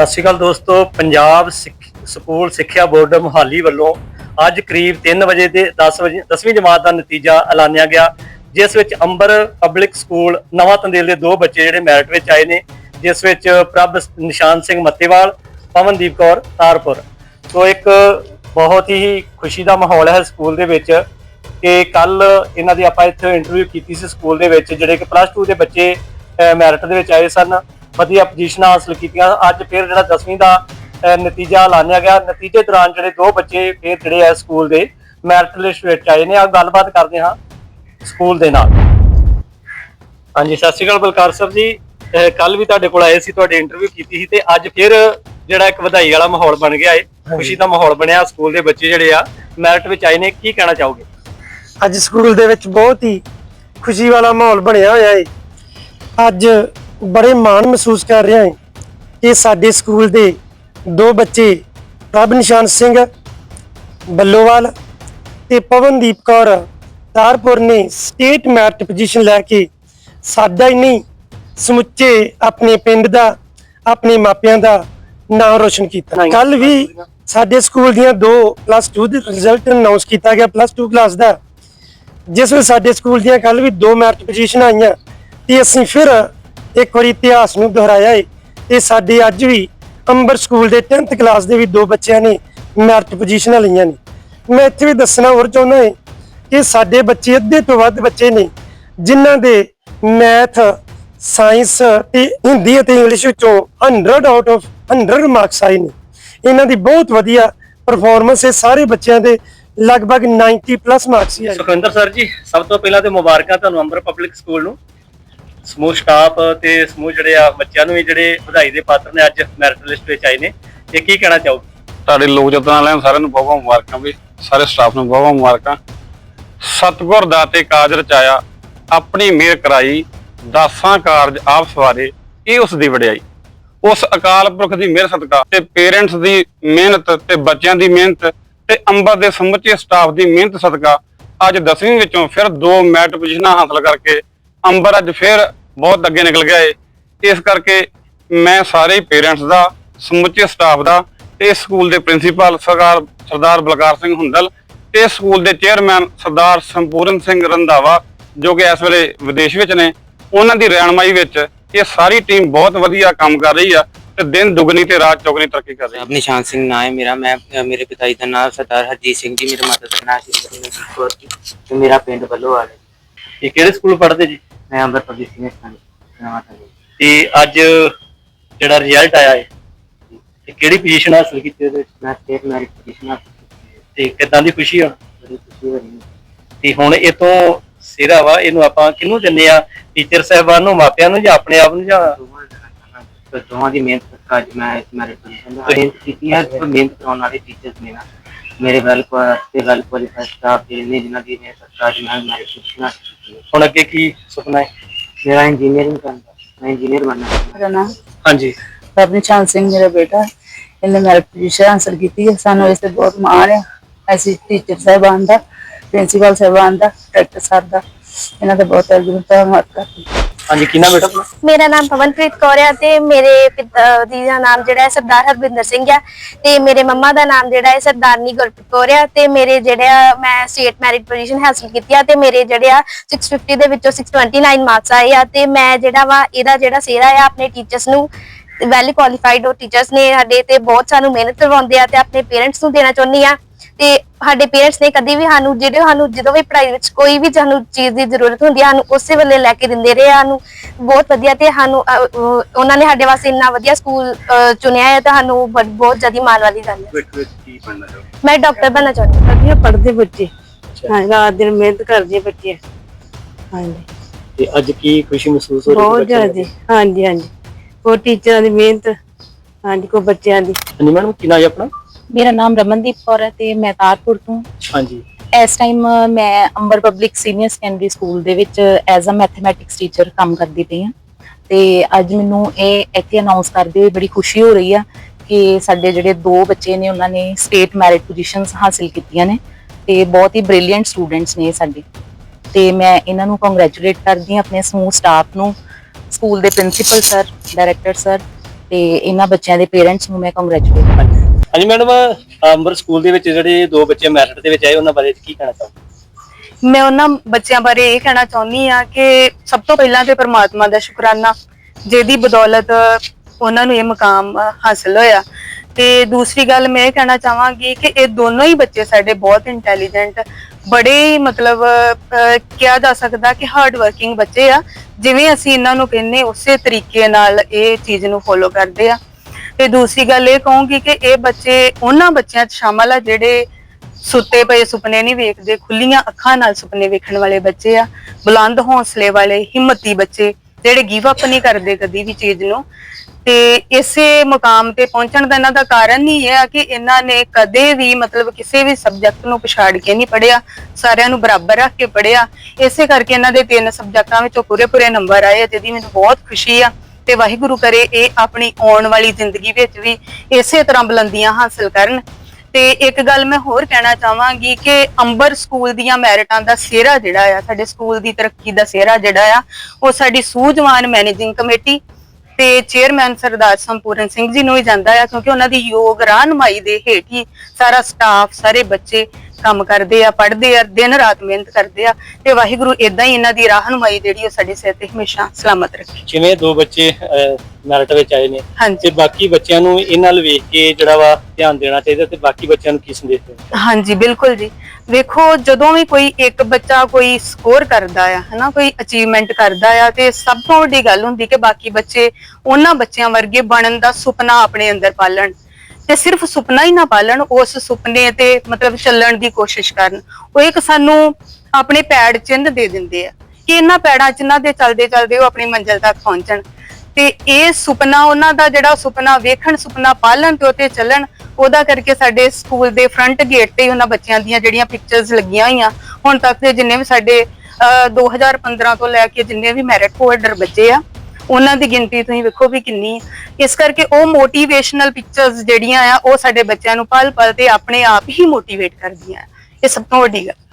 ਸਤਿ ਸ਼੍ਰੀ ਅਕਾਲ ਦੋਸਤੋ, ਪੰਜਾਬ ਸਿੱਖ- ਸਕੂਲ ਸਿੱਖਿਆ ਬੋਰਡ ਮੁਹਾਲੀ ਵੱਲੋਂ ਅੱਜ ਕਰੀਬ 3 ਵਜੇ ਦੇ 10 ਵਜੇ 10ਵੀਂ ਜਮਾਤ ਦਾ ਨਤੀਜਾ ਐਲਾਨਿਆ ਗਿਆ, ਜਿਸ ਵਿੱਚ ਅੰਬਰ ਪਬਲਿਕ ਸਕੂਲ ਨਵਾਂ ਤੰਦੇਲ ਦੇ ਦੋ ਬੱਚੇ ਜਿਹੜੇ ਮੈਰਿਟ ਵਿੱਚ ਆਏ ਨੇ, ਜਿਸ ਵਿੱਚ ਪ੍ਰਭ ਨਿਸ਼ਾਨ ਸਿੰਘ ਮੱਤੇਵਾਲ, ਪਵਨਦੀਪ ਕੌਰ, ਤਾਰਪੁਰ। ਸੋ ਇੱਕ ਬਹੁਤ ਹੀ ਖੁਸ਼ੀ ਦਾ ਮਾਹੌਲ ਹੈ ਸਕੂਲ ਦੇ ਵਿੱਚ ਕਿ ਕੱਲ ਇਹਨਾਂ ਦੀ ਆਪਾਂ ਇੱਥੇ ਇੰਟਰਵਿਊ ਕੀਤੀ ਸੀ ਸਕੂਲ ਦੇ ਵਿੱਚ, ਜਿਹੜੇ ਕਿ ਪਲੱਸ 2 ਦੇ ਬੱਚੇ ਮੈਰਿਟ ਦੇ ਵਿੱਚ ਆਏ ਸਨ। ਵਧੀਆ ਪੋਜੀਸ਼ਨਾਂ ਹਾਸਲ ਕੀਤੀਆਂ। ਅੱਜ ਫਿਰ ਜਿਹੜਾ 10ਵੀਂ ਦਾ ਨਤੀਜਾ ਐਲਾਨਿਆ ਗਿਆ। ਨਤੀਜੇ ਦੌਰਾਨ ਜਿਹੜੇ ਦੋ ਬੱਚੇ ਫਿਰ ਜਿਹੜੇ ਆ ਸਕੂਲ ਦੇ ਮੈਰਿਟ ਲਿਸਟ ਵਿੱਚ ਆਏ ਨੇ। ਆ ਗੱਲਬਾਤ ਕਰਦੇ ਹਾਂ ਸਕੂਲ ਦੇ ਨਾਲ। ਹਾਂਜੀ ਸਤਿ ਸ਼੍ਰੀ ਅਕਾਲ ਬਲਕਾਰ ਸਰ ਜੀ। ਕੱਲ ਵੀ ਤੁਹਾਡੇ ਕੋਲ ਆਏ ਸੀ ਤੁਹਾਡੀ ਇੰਟਰਵਿਊ ਕੀਤੀ ਸੀ ਤੇ ਅੱਜ ਫਿਰ ਜਿਹੜਾ ਇੱਕ ਵਧਾਈ ਵਾਲਾ ਮਾਹੌਲ ਬਣ ਗਿਆ ਏ। ਖੁਸ਼ੀ ਦਾ ਮਾਹੌਲ ਬਣਿਆ ਸਕੂਲ ਦੇ ਬੱਚੇ ਜਿਹੜੇ ਆ ਮੈਰਿਟ ਵਿੱਚ ਆਏ ਨੇ। ਕੀ ਕਹਿਣਾ ਚਾਹੋਗੇ? ਅੱਜ ਸਕੂਲ ਦੇ ਵਿੱਚ ਬਹੁਤ ਹੀ ਖੁਸ਼ੀ ਵਾਲਾ ਮਾਹੌਲ ਬਣਿਆ ਹੋਇਆ ਹੈ ਅੱਜ ਬੜੇ ਮਾਣ ਮਹਿਸੂਸ ਕਰ ਰਿਹਾ ਹਾਂ ਕਿ ਸਾਡੇ ਸਕੂਲ ਦੇ ਦੋ ਬੱਚੇ ਪ੍ਰਭ ਨਿਸ਼ਾਨ ਸਿੰਘ ਬੱਲੋਵਾਲ ਤੇ ਪਵਨਦੀਪ ਕੌਰ ਤਾਰਪੁਰ ਨੇ ਸਟੇਟ ਮੈਰਿਟ ਪੋਜੀਸ਼ਨ ਲੈ ਕੇ ਸਾਡਾ ਹੀ ਨਹੀਂ ਸਮੁੱਚੇ ਆਪਣੇ ਪਿੰਡ ਦਾ ਆਪਣੇ ਮਾਪਿਆਂ ਦਾ ਨਾਮ ਰੋਸ਼ਨ ਕੀਤਾ। ਕੱਲ ਵੀ ਸਾਡੇ ਸਕੂਲ ਦੀਆਂ ਦੋ ਪਲੱਸ 2 ਦੇ ਰਿਜ਼ਲਟ ਅਨਾਉਂਸ ਕੀਤਾ ਗਿਆ ਪਲੱਸ 2 ਕਲਾਸ ਦਾ। ਜਿਸ ਵਿੱਚ ਸਾਡੇ ਸਕੂਲ ਦੀਆਂ ਕੱਲ ਵੀ ਦੋ ਮੈਰਿਟ ਪੋਜੀਸ਼ਨ ਆਈਆਂ ਤੇ ਅਸੀਂ ਫਿਰ ਇੱਕ ਵਾਰੀ ਇਤਿਹਾਸ ਨੂੰ ਦੁਹਰਾਇਆ ਏ। ਤੇ ਸਾਡੇ ਅੱਜ ਵੀ ਅੰਬਰ ਸਕੂਲ ਦੇ 10th ਕਲਾਸ ਦੇ ਵੀ ਦੋ ਬੱਚਿਆਂ ਨੇ ਮੈਰਿਟ ਪੋਜੀਸ਼ਨਾਂ ਲਈਆਂ ਨੇ। ਮੈਂ ਇੱਥੇ ਵੀ ਦੱਸਣਾ ਹੋਰ ਚਾਹੁੰਦਾ ਏ ਕਿ ਸਾਡੇ ਬੱਚੇ ਅੱਧੇ ਤੋਂ ਵੱਧ ਬੱਚੇ ਨੇ ਜਿਨ੍ਹਾਂ ਦੇ ਮੈਥ, ਸਾਇੰਸ ਤੇ ਹਿੰਦੀ ਅਤੇ ਇੰਗਲਿਸ਼ ਵਿੱਚੋਂ 100 ਆਊਟ ਆਫ 100 ਮਾਰਕਸ ਆਏ ਨੇ। ਇਹਨਾਂ ਦੀ ਬਹੁਤ ਵਧੀਆ ਪਰਫਾਰਮੈਂਸ ਹੈ ਸਾਰੇ ਬੱਚਿਆਂ ਦੇ ਲਗਭਗ 90 ਪਲੱਸ ਮਾਰਕਸ ਹੀ ਆਏ ਸੁਖਵਿੰਦਰ ਸਰ ਜੀ, ਸਭ ਤੋਂ ਪਹਿਲਾਂ ਤੇ ਮੁਬਾਰਕਾਂ ਤੁਹਾਨੂੰ ਅੰਬਰ ਪਬਲਿਕ ਸਕੂਲ ਨੂੰ। ਸਮੂਹ ਸਟਾਫ ਤੇ ਸਮੂਹ ਜਿਹੜੇ ਆ ਬੱਚਿਆਂ ਨੂੰ ਵੀ ਜਿਹੜੇ ਵਧਾਈ ਦੇ ਪਾਤਰ ਨੇ ਅੱਜ ਮੈਰਿਟ ਲਿਸਟ ਵਿੱਚ ਆਏ ਨੇ। ਇਹ ਕੀ ਕਹਿਣਾ ਚਾਹੋ ਤੁਹਾਡੇ ਲੋਕ ਜਤਨ ਵਾਲਿਆਂ ਨੂੰ ਸਾਰਿਆਂ ਨੂੰ ਬਹੁਤ ਬਹੁਤ ਮੁਬਾਰਕਾਂ ਵੀ, ਸਾਰੇ ਸਟਾਫ ਨੂੰ ਬਹੁਤ ਬਹੁਤ ਮੁਬਾਰਕਾਂ। ਸਤਿਗੁਰ ਦਾਤੇ ਕਾਜ ਰਚਾਇਆ, ਆਪਣੀ ਮਿਹਰ ਕਰਾਈ, ਦਾਸਾਂ ਕਾਰਜ ਆਪ ਸਵਾਰੇ, ਇਹ ਉਸ ਦੀ ਵਡਿਆਈ। ਉਸ ਅਕਾਲ ਪੁਰਖ ਦੀ ਮਿਹਰ ਸਦਕਾ ਤੇ ਪੇਰੈਂਟਸ ਦੀ ਮਿਹਨਤ ਤੇ ਬੱਚਿਆਂ ਦੀ ਮਿਹਨਤ ਤੇ ਅੰਬਰ ਦੇ ਸਮੁੱਚੇ ਸਟਾਫ ਦੀ ਮਿਹਨਤ ਸਦਕਾ, ਅੱਜ 10ਵੀਂ ਵਿੱਚੋਂ ਫਿਰ ਦੋ ਮੈਟ ਪੋਜੀਸ਼ਨਾਂ ਹਾਸਲ ਕਰਕੇ ਅੰਬਰ ਅੱਜ ਫਿਰ ਬਹੁਤ ਅੱਗੇ ਨਿਕਲ ਗਿਆ ਏ। ਇਸ ਕਰਕੇ ਮੈਂ ਸਾਰੇ ਪੇਰੈਂਟਸ ਦਾ, ਸਮੁੱਚੇ ਸਟਾਫ ਦਾ ਤੇ ਇਸ ਸਕੂਲ ਦੇ ਪ੍ਰਿੰਸੀਪਲ ਸਰਦਾਰ ਸਰਦਾਰ ਬਲਕਾਰ ਸਿੰਘ ਹੁੰਦਲ ਤੇ ਸਕੂਲ ਦੇ ਚੇਅਰਮੈਨ ਸਰਦਾਰ ਸੰਪੂਰਨ ਸਿੰਘ ਰੰਧਾਵਾ, ਜੋ ਕਿ ਇਸ ਵੇਲੇ ਵਿਦੇਸ਼ ਵਿੱਚ ਨੇ, ਉਹਨਾਂ ਦੀ ਰਹਿਨਮਾਈ ਵਿੱਚ ਇਹ ਸਾਰੀ ਟੀਮ ਬਹੁਤ ਵਧੀਆ ਕੰਮ ਕਰ ਰਹੀ ਆ ਤੇ ਦਿਨ ਦੁਗਣੀ ਤੇ ਰਾਤ ਚੌਗਣੀ ਤਰੱਕੀ ਕਰ ਰਹੀ ਆ। ਨਿਸ਼ਾਨ ਸਿੰਘ ਨਾਂ ਹੈ ਮੇਰਾ, ਮੈਂ ਮੇਰੇ ਪਿਤਾ ਜੀ ਦਾ ਨਾਮ ਸਰਦਾਰ ਹਰਜੀਤ ਸਿੰਘ ਜੀ, ਮੇਰੇ ਮਾਤਾ ਦਾ ਨਾਮ ਸ਼੍ਰੀ ਮਤੀ ਜੀ ਤੇ ਮੇਰਾ ਪਿੰਡ ਬੱਲੋਵਾਲ ਹੈ ਇਹ ਕਿਹੜੇ ਸਕੂਲ ਪੜ੍ਹਦੇ ਜੀ? ਮੈਂ ਪਬਲਿਕ ਸੀਨੀਅਰ ਸੈਕੰਡਰੀ ਨਵਾਂ ਤਾਂ ਅੱਜ ਜਿਹੜਾ ਰਿਜ਼ਲਟ ਆਇਆ ਹੈ ਤੇ ਕਿਹੜੀ ਪੋਜੀਸ਼ਨ ਹਾਸਲ ਕੀਤੀ ਉਹਦੇ ਵਿੱਚ? ਮੈਂ ਸਟੇਟ ਮੈਰਿਟ ਪੋਜੀਸ਼ਨ ਤੇ ਕਿੱਦਾਂ ਦੀ ਖੁਸ਼ੀ ਹੁਣ? ਬੜੀ ਖੁਸ਼ੀ ਹੋ ਰਹੀ ਹੈ। ਤੇ ਹੁਣ ਇਹ ਤੋਂ ਸਿਰਾ ਵਾ ਇਹਨੂੰ ਆਪਾਂ ਕਿਹਨੂੰ ਦਿੰਨੇ ਆ ਟੀਚਰ ਸਾਹਿਬਾਨ ਨੂੰ ਮਾਪਿਆਂ ਨੂੰ ਜਾਂ ਆਪਣੇ ਆਪ ਨੂੰ ਜਾਂ? ਦੋਵਾਂ ਦਾ ਤੇ ਦੋਵਾਂ ਦੀ ਮਿਹਨਤ ਕਰਕੇ ਅੱਜ ਮੈਂ ਇਸ ਮੈਰਿਟ ਪੋਜੀਸ਼ਨ ਦਾ ਮਿਹਨਤ ਕੀਤੀ ਹੈ ਤੇ ਮਿਹਨਤ ਕਰਾਉਣ ਵਾਲੇ ਟੀਚਰਸ ਨੇ ਨਾ ਮੇਰੇ ਵੈਲ ਤੇ ਵੈਲ ਕੁਆਲੀਫਾਈਡ ਸਟਾਫ ਜਿਹੜੇ ਨੇ ਜਿਨ੍ਹਾਂ ਦੀ ਮੈਂ ਪੋਜੀਸ਼ਨ ਹਾਸਲ ਕੀਤੀ ਹੈ ਹੁਣ ਅੱਗੇ ਕੀ ਸੁਪਨਾ ਹੈ? ਮੇਰਾ ਇੰਜੀਨੀਅਰਿੰਗ ਕਰਨ ਦਾ। ਮੈਂ ਇੰਜੀਨੀਅਰ ਬਣਨਾ ਮੇਰਾ ਨਾਮ ਹਾਂਜੀ। ਰਬਨਿਸ਼ਾਨ ਸਿੰਘ ਮੇਰਾ ਬੇਟਾ। ਇਹਨੇ ਮੈਰਿਟ ਪੋਜੀਸ਼ਨ ਹਾਸਲ ਕੀਤੀ ਹੈ। ਸਾਨੂੰ ਇਸ ਤੇ ਬਹੁਤ ਮਾਣ ਹੈ ਅਸੀਂ ਟੀਚਰ ਸਾਹਿਬਾਨ ਦਾ ਪ੍ਰਿੰਸੀਪਲ ਸਾਹਿਬਾਨ ਦਾ ਡਾਕਟਰ ਸਾਹਿਬ ਦਾ। ਇਹਨਾਂ ਦਾ ਬਹੁਤ ਧੰਨਵਾਦ ਕਰਦੀ ਹਾਂ। ਹਾਂਜੀ, ਕੀ ਨਾਮ ਬੇਟਾ ਆਪਣਾ? ਮੇਰਾ ਨਾਮ ਪਵਨਪ੍ਰੀਤ ਕੌਰ ਹੈ ਤੇ ਮੇਰੇ ਪਿਤਾ ਜੀ ਦਾ ਨਾਮ ਜਿਹੜਾ ਹੈ ਸਰਦਾਰ ਹਰਬਿੰਦਰ ਸਿੰਘ ਹੈ ਤੇ ਮੇਰੇ ਮੰਮਾ ਦਾ ਨਾਮ ਜਿਹੜਾ ਹੈ ਸਰਦਾਰਨੀ ਗੁਰਪ੍ਰੀਤ ਕੌਰ ਹੈ ਤੇ ਮੇਰੇ ਜਿਹੜਾ ਮੈਂ ਸਟੇਟ ਮੈਰਿਟ ਪੋਜੀਸ਼ਨ ਹਾਸਲ ਕੀਤੀ ਆ ਤੇ ਮੇਰੇ ਜਿਹੜੇ ਆ 650 ਦੇ ਵਿੱਚੋਂ 629 ਮਾਰਕਸ ਆਏ ਆ ਤੇ ਮੈਂ ਜਿਹੜਾ ਵਾ ਇਹਦਾ ਜਿਹੜਾ ਸਿਹਰਾ ਆ ਆਪਣੇ ਟੀਚਰਸ ਨੂੰ ਵੈਲ ਕੁਆਲੀਫਾਈਡ ਉਹ ਟੀਚਰਸ ਨੇ ਸਾਡੇ ਤੇ ਬਹੁਤ ਸਾਨੂੰ ਮਿਹਨਤ ਕਰਵਾਉਂਦੇ ਆ ਤੇ ਆਪਣੇ ਪੇਰੈਂਟਸ ਨੂੰ ਦੇਣਾ ਚਾਹੁੰਦੀ ਆ ਤੇ ਸਾਡੇ ਪੇਰੈਂਟਸ ਨੇ ਕਦੀ ਵੀ ਸਾਨੂੰ ਜਿਹੜੇ ਸਾਨੂੰ ਜਦੋਂ ਵੀ ਪੜ੍ਹਾਈ ਵਿੱਚ ਕੋਈ ਵੀ ਸਾਨੂੰ ਚੀਜ਼ ਦੀ ਜ਼ਰੂਰਤ ਹੁੰਦੀ ਆ ਸਾਨੂੰ ਉਸੇ ਵੇਲੇ ਲੈ ਕੇ ਦਿੰਦੇ ਰਹੇ ਆ ਸਾਨੂੰ ਬਹੁਤ ਵਧੀਆ ਤੇ ਸਾਨੂੰ ਉਹਨਾਂ ਨੇ ਸਾਡੇ ਵਾਸਤੇ ਇੰਨਾ ਵਧੀਆ ਸਕੂਲ ਚੁਣਿਆ ਹੈ ਤਾਂ ਸਾਨੂੰ ਬ- ਬਹੁਤ ਜ਼ਿਆਦਾ ਮਾਣ ਵਾਲੀ ਗੱਲ ਹੈ ਭਵਿੱਖ ਵਿੱਚ ਕੀ ਬਣਨਾ ਚਾਹੋਗੇ ਮੈਂ ਡਾਕਟਰ ਬਣਨਾ ਚਾਹੁੰਦੀ ਹਾਂ। ਵਧੀਆ ਪੜ੍ਹਦੇ ਬੱਚੇ। ਹਾਂ ਰਾਤ ਦਿਨ ਮਿਹਨਤ ਕਰਦੇ ਬੱਚੇ। ਹਾਂਜੀ। ਤੇ ਅੱਜ ਕੀ ਖੁਸ਼ੀ ਮਹਿਸੂਸ ਹੋ ਰਹੀ ਹੈ ਬਹੁਤ ਬੱਚਿਆਂ ਨੂੰ? ਜ਼ਿਆਦਾ ਹਾਂਜੀ ਹਾਂਜੀ। ਉਹ ਟੀਚਰਾਂ ਦੀ ਮਿਹਨਤ ਹਾਂਜੀ ਕੋ ਬੱਚਿਆਂ ਦੀ। ਹਾਂਜੀ ਮੈਡਮ ਕੀ ਨਾਮ ਹੈ ਆਪਣਾ? ਮੇਰਾ ਨਾਮ ਰਮਨਦੀਪ ਕੌਰ ਹੈ ਤੇ ਮੈਂ ਤਾਰਪੁਰ ਤੋਂ। ਹਾਂਜੀ। ਇਸ ਟਾਈਮ ਮੈਂ Amber public senior secondary school ਦੇ ਵਿੱਚ ਐਜ਼ ਅ ਮੈਥਮੈਟਿਕਸ ਟੀਚਰ ਕੰਮ ਕਰਦੀ ਪਈ ਹਾਂ। ਤੇ ਅੱਜ ਮੈਨੂੰ ਇਹ ਇੱਥੇ ਅਨਾਉਂਸ ਕਰਦੇ ਹੋਏ ਬੜੀ ਖੁਸ਼ੀ ਹੋ ਰਹੀ ਆ ਕਿ ਸਾਡੇ ਜਿਹੜੇ ਦੋ ਬੱਚੇ ਨੇ ਉਹਨਾਂ ਨੇ ਸਟੇਟ ਮੈਰਿਟ ਪੋਜੀਸ਼ਨਸ ਹਾਸਿਲ ਕੀਤੀਆਂ ਨੇ ਤੇ ਬਹੁਤ ਹੀ ਬ੍ਰਿਲੀਅੰਟ ਸਟੂਡੈਂਟਸ ਨੇ ਸਾਡੇ। ਤੇ ਮੈਂ ਇਹਨਾਂ ਨੂੰ ਕੰਗ੍ਰੈਚੁਲੇਟ ਕਰਦੀ ਹਾਂ ਆਪਣੇ ਸਮੂਹ ਸਟਾਫ ਨੂੰ ਸਕੂਲ ਦੇ ਪ੍ਰਿੰਸੀਪਲ ਸਰ ਡਾਇਰੈਕਟਰ ਸਰ ਤੇ ਇਹਨਾਂ ਬੱਚਿਆਂ ਦੇ ਪੇਰੈਂਟਸ ਨੂੰ ਮੈਂ ਕੰਗ੍ਰੈਚੁਲੇਟ ਹਾਂਜੀ ਹਾਂਜੀ ਮੈਡਮ ਅੰਬਰ ਸਕੂਲ ਦੇ ਵਿੱਚ ਜਿਹੜੇ ਦੋ ਬੱਚੇ ਮੈਰਿਟ ਦੇ ਵਿੱਚ ਆਏ, ਉਹਨਾਂ ਬਾਰੇ ਕੀ ਕਹਿਣਾ ਚਾਹੋਗੇ? ਮੈਂ ਉਹਨਾਂ ਬੱਚਿਆਂ ਬਾਰੇ ਇਹ ਕਹਿਣਾ ਚਾਹੁੰਦੀ ਆ ਕਿ ਸਭ ਤੋਂ ਪਹਿਲਾਂ ਤੇ ਪ੍ਰਮਾਤਮਾ ਦਾ ਸ਼ੁਕਰਾਨਾ, ਜਿਹਦੀ ਬਦੌਲਤ ਉਹਨਾਂ ਨੂੰ ਇਹ ਮੁਕਾਮ ਹਾਸਲ ਹੋਇਆ। ਤੇ ਦੂਸਰੀ ਗੱਲ ਮੈਂ ਇਹ ਕਹਿਣਾ ਚਾਹਾਂਗੀ ਕਿ ਇਹ ਦੋਨੋਂ ਹੀ ਬੱਚੇ ਸਾਡੇ ਬਹੁਤ ਇੰਟੈਲੀਜੈਂਟ ਬੜੇ ਮਤਲਬ ਕਿਹਾ ਜਾ ਸਕਦਾ ਕਿ ਹਾਰਡ ਵਰਕਿੰਗ ਬੱਚੇ ਆ, ਜਿਵੇਂ ਅਸੀਂ ਇਹਨਾਂ ਨੂੰ ਕਹਿੰਨੇ ਉਸੇ ਤਰੀਕੇ ਨਾਲ ਇਹ ਚੀਜ਼ ਨੂੰ ਫੋਲੋ ਕਰਦੇ ਆ। ਤੇ ਦੂਸਰੀ ਗੱਲ ਇਹ ਕਹੂੰਗੀ ਕਿ ਇਹ ਬੱਚੇ ਉਹਨਾਂ ਬੱਚਿਆਂ 'ਚ ਸ਼ਾਮਲ ਆ ਜਿਹੜੇ ਸੁੱਤੇ ਪਏ ਸੁਪਨੇ ਨਹੀਂ ਵੇਖਦੇ ਖੁੱਲੀਆਂ ਅੱਖਾਂ ਨਾਲ ਸੁਪਨੇ ਵੇਖਣ ਵਾਲੇ ਬੱਚੇ ਆ ਬੁਲੰਦ ਹੌਸਲੇ ਵਾਲੇ ਹਿੰਮਤੀ ਬੱਚੇ ਜਿਹੜੇ ਗਿਵ ਅਪ ਨਹੀਂ ਕਰਦੇ ਕਦੀ ਵੀ ਚੀਜ਼ ਨੂੰ। ਤੇ ਇਸੇ ਮੁਕਾਮ ਤੇ ਪਹੁੰਚਣ ਦਾ ਇਹਨਾਂ ਦਾ ਕਾਰਨ ਹੀ ਇਹ ਆ ਕਿ ਇਹਨਾਂ ਨੇ ਕਦੇ ਵੀ ਮਤਲਬ ਕਿਸੇ ਵੀ ਸਬਜੈਕਟ ਨੂੰ ਪਛਾੜ ਕੇ ਨਹੀਂ ਪੜਿਆ ਸਾਰਿਆਂ ਨੂੰ ਬਰਾਬਰ ਰੱਖ ਕੇ ਪੜਿਆ ਇਸੇ ਕਰਕੇ ਇਹਨਾਂ ਦੇ ਤਿੰਨ ਸਬਜੈਕਟਾਂ ਵਿੱਚੋਂ ਪੂਰੇ ਪੂਰੇ ਨੰਬਰ ਆਏ ਆ, ਜਿਹਦੀ ਮੈਨੂੰ ਬਹੁਤ ਖੁਸ਼ੀ ਆ। ਤੇ ਵਾਹਿਗੁਰੂ ਕਰੇ ਇਹ ਆਪਣੀ ਆਉਣ ਵਾਲੀ ਜ਼ਿੰਦਗੀ ਵਿੱਚ ਵੀ ਇਸੇ ਤਰ੍ਹਾਂ ਬੁਲੰਦੀਆਂ ਹਾਸਲ ਕਰਨ। ਤੇ ਇੱਕ ਗੱਲ ਮੈਂ ਹੋਰ ਕਹਿਣਾ ਚਾਹਾਂਗੀ ਕਿ ਅੰਬਰ ਸਕੂਲ ਦੀਆਂ ਮੈਰਿਟਾਂ ਦਾ ਸਿਹਰਾ ਜਿਹੜਾ ਆ, ਸਾਡੇ ਸਕੂਲ ਦੀ ਤਰੱਕੀ ਦਾ ਸਿਹਰਾ ਜਿਹੜਾ ਆ, ਉਹ ਸਾਡੀ ਸੂਝਵਾਨ ਮੈਨੇਜਿੰਗ ਕਮੇਟੀ ਤੇ ਚੇਅਰਮੈਨ ਸਰਦਾਰ ਸੰਪੂਰਨ ਸਿੰਘ ਜੀ ਨੂੰ ਹੀ ਜਾਂਦਾ ਆ, ਕਿਉਂਕਿ ਉਹਨਾਂ ਦੀ ਯੋਗ ਰਹਿਨਮਾਈ ਦੇ ਹੇਠ ਹੀ ਸਾਰਾ ਸਟਾਫ, ਸਾਰੇ ਬੱਚੇ ਕੰਮ ਕਰਦੇ ਆ ਪੜ੍ਹਦੇ ਆ ਦਿਨ ਰਾਤ ਮਿਹਨਤ ਕਰਦੇ ਆ ਤੇ ਵਾਹਿਗੁਰੂ ਇਦਾਂ ਹੀ ਇਹਨਾਂ ਦੀ ਰਹਿਨਮਾਈ ਜਿਹੜੀ ਉਹ ਸਾਡੇ ਸਿਰ ਤੇ ਹਮੇਸ਼ਾ ਸਲਾਮਤ ਰੱਖੇ। ਜਿਵੇਂ ਦੋ ਬੱਚੇ ਮੈਰਿਟ ਵਿੱਚ ਆਏ ਨੇ? ਹਾਂਜੀ। ਤੇ ਬਾਕੀ ਬੱਚਿਆਂ ਨੂੰ ਇਹਨਾਂ ਵੱਲ ਵੇਖ ਕੇ ਜਿਹੜਾ ਵਾ ਧਿਆਨ ਦੇਣਾ ਚਾਹੀਦਾ ਤੇ ਬਾਕੀ ਬੱਚਿਆਂ ਨੂੰ ਕੀ ਸੰਦੇਸ਼ ਦੇਣਾ? ਹਾਂਜੀ ਬਿਲਕੁਲ ਜੀ। ਵੇਖੋ ਜਦੋਂ ਵੀ ਕੋਈ ਇੱਕ ਬੱਚਾ ਕੋਈ ਸਕੋਰ ਕਰਦਾ ਆ ਹਨਾ ਕੋਈ ਅਚੀਵਮੈਂਟ ਕਰਦਾ ਆ ਤੇ ਸਭ ਤੋਂ ਵੱਡੀ ਗੱਲ ਹੁੰਦੀ ਕਿ ਬਾਕੀ ਬੱਚੇ ਉਹਨਾਂ ਬੱਚਿਆਂ ਵਰਗੇ ਬਣਨ ਦਾ ਸੁਪਨਾ ਆਪਣੇ ਅੰਦਰ ਪਾਲਣ। ਤੇ ਸਿਰਫ ਸੁਪਨਾ ਹੀ ਨਾ ਪਾਲਣ ਉਸ ਸੁਪਨੇ ਤੇ ਮਤਲਬ ਚੱਲਣ ਦੀ ਕੋਸ਼ਿਸ਼ ਕਰਨ। ਉਹ ਇੱਕ ਸਾਨੂੰ ਆਪਣੇ ਪੈੜ ਚਿੰਨ੍ਹ ਦੇ ਦਿੰਦੇ ਆ ਕਿ ਇਹਨਾਂ ਪੈੜਾਂ ਚਿੰਨਾਂ ਦੇ ਚੱਲਦੇ ਚੱਲਦੇ ਉਹ ਆਪਣੀ ਮੰਜ਼ਿਲ ਤੱਕ ਪਹੁੰਚਣ। ਤੇ ਇਹ ਸੁਪਨਾ ਉਹਨਾਂ ਦਾ ਜਿਹੜਾ ਸੁਪਨਾ ਵੇਖਣ ਸੁਪਨਾ ਪਾਲਣ ਤੇ ਉਤੇ ਚੱਲਣ ਉਹਦਾ ਕਰਕੇ ਸਾਡੇ ਸਕੂਲ ਦੇ ਫਰੰਟ ਗੇਟ ਤੇ ਹੀ ਉਹਨਾਂ ਬੱਚਿਆਂ ਦੀਆਂ ਜਿਹੜੀਆਂ ਪਿਕਚਰਸ ਲੱਗੀਆਂ ਹੋਈਆਂ ਹੁਣ ਤੱਕ ਦੇ ਜਿੰਨੇ ਵੀ ਸਾਡੇ ਅਹ, 2015 ਤੋਂ ਲੈ ਕੇ ਜਿੰਨੇ ਵੀ ਮੈਰਿਟ ਹੋਲਡਰ ਬੱਚੇ ਆ ਉਹਨਾਂ ਦੀ ਗਿਣਤੀ ਤੁਸੀਂ ਵੇਖੋ ਵੀ ਕਿੰਨੀ। ਹੈ ਇਸ ਕਰਕੇ ਉਹ ਮੋਟੀਵੇਸ਼ਨਲ ਪਿਕਚਰਸ ਜਿਹੜੀਆਂ ਆ, ਉਹ ਸਾਡੇ ਬੱਚਿਆਂ ਨੂੰ ਪਲ ਪਲ ਤੇ ਆਪਣੇ ਆਪ ਹੀ ਮੋਟੀਵੇਟ ਕਰਦੀਆਂ। ਇਹ ਸਭ ਤੋਂ ਵੱਡੀ ਗੱਲ।